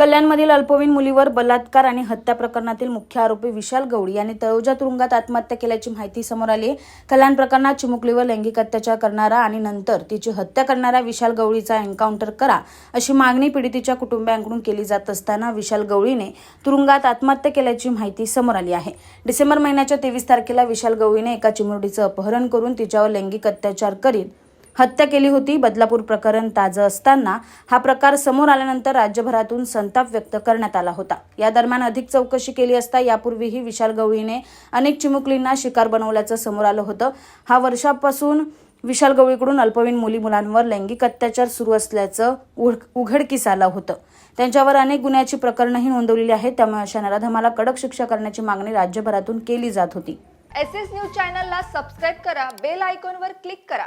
कल्याणमधील अल्पवयीन मुलीवर बलात्कार आणि हत्या प्रकरणातील मुख्य आरोपी विशाल गवळी यांनी तळोजा तुरुंगात आत्महत्या केल्याची माहिती समोर आली आहे. कल्याण प्रकरणात चिमुकलीवर लैंगिक अत्याचार करणारा आणि नंतर तिची हत्या करणाऱ्या विशाल गवळीचा एन्काउंटर करा अशी मागणी पीडितीच्या कुटुंबियांकडून केली जात असताना विशाल गवळीने तुरुंगात आत्महत्या केल्याची माहिती समोर आली आहे डिसेंबर महिन्याच्या तेवीस तारखेला विशाल गवळीने एका चिमुरडीचं अपहरण करून तिच्यावर लैंगिक अत्याचार करीत हत्या केली होती. बदलापूर प्रकरण ताजं असताना हा प्रकार समोर आल्यानंतर राज्यभरातून संताप व्यक्त करण्यात आला होता. या दरम्यान अधिक चौकशी केली असता यापूर्वीही विशाल गवळीने अनेक चिमुकलींना शिकार बनवल्याचं समोर आलं होतं. हा वर्षापासून विशाल गवळीकडून अल्पवयीन मुली मुलांवर लैंगिक अत्याचार सुरू असल्याचं उघ- उघडकीस आलं होतं. त्यांच्यावर अनेक गुन्ह्याची प्रकरणंही नोंदवलेली आहेत. त्यामुळे अशा नराधमाला कडक शिक्षा करण्याची मागणी राज्यभरातून केली जात होती. एस एस न्यूज चॅनलला सबस्क्राईब करा बेल आयकॉनवर क्लिक करा.